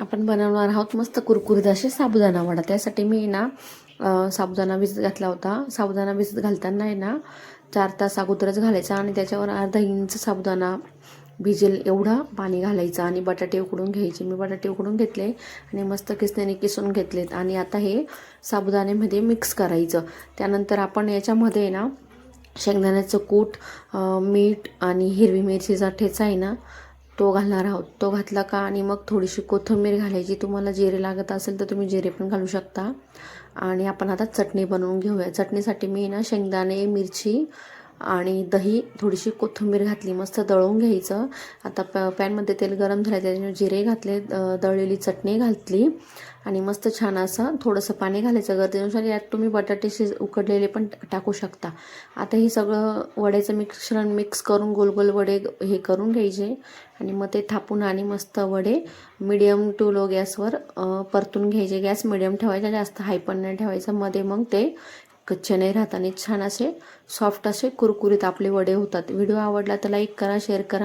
आपण बनवणार आहोत मस्त कुरकुरीत असे साबुदाणा वडा. त्यासाठी मी ना साबुदाणा भिजत घातला होता. साबुदाणा भिजत घालताना आहे ना चार तास अगोदरच घालायचा आणि त्याच्यावर अर्धा इंच साबुदाणा भिजेल एवढा पाणी घालायचं आणि बटाटे उकडून घ्यायचे. मी बटाटे उकडून घेतले आणि मस्त किसण्याने किसून घेतलेत. आणि आता हे साबुदाण्यामध्ये मिक्स करायचं. त्यानंतर आपण याच्यामध्ये ना शेंगदाण्याचं कूट मीठ आणि हिरवी मिरचीचा ठेचा आहे ना तो घालणार आहोत. तो घातला का? आणि मग थोडीशी कोथिंबीर घालायची. तुम्हाला जिरे लागत असेल तर तुम्ही जिरे पण घालू शकता. आणि आपण आता चटणी बनवून घेऊया. चटणीसाठी मी ना शेंगदाणे मिरची आणि दही थोडीशी कोथिंबीर घातली मस्त दळून घ्यायचं. आता प पॅनमध्ये तेल गरम झालं त्याच्यामुळे जिरे घातले दळलेली चटणी घातली. आणि मस्त छान असं थोडंसं पाणी घालायचं. गरजेनुसार यात तुम्ही बटाटे शिज उकडलेले पण टाकू शकता. आता हे सगळं वड्याचं मिश्रण मिक्स करून गोल गोल वडे हे करून घ्यायचे. आणि मग ते थापून आणि मस्त वडे मिडियम टू लो गॅसवर परतून घ्यायचे. गॅस मिडियम ठेवायचा जास्त हाय पण नाही ठेवायचं. मध्ये मग ते कच्चे नाही राहत आणि छान असे सॉफ्ट असे कुरकुरीत आपले वडे होतात. व्हिडिओ आवडला तर लाईक करा शेअर करा.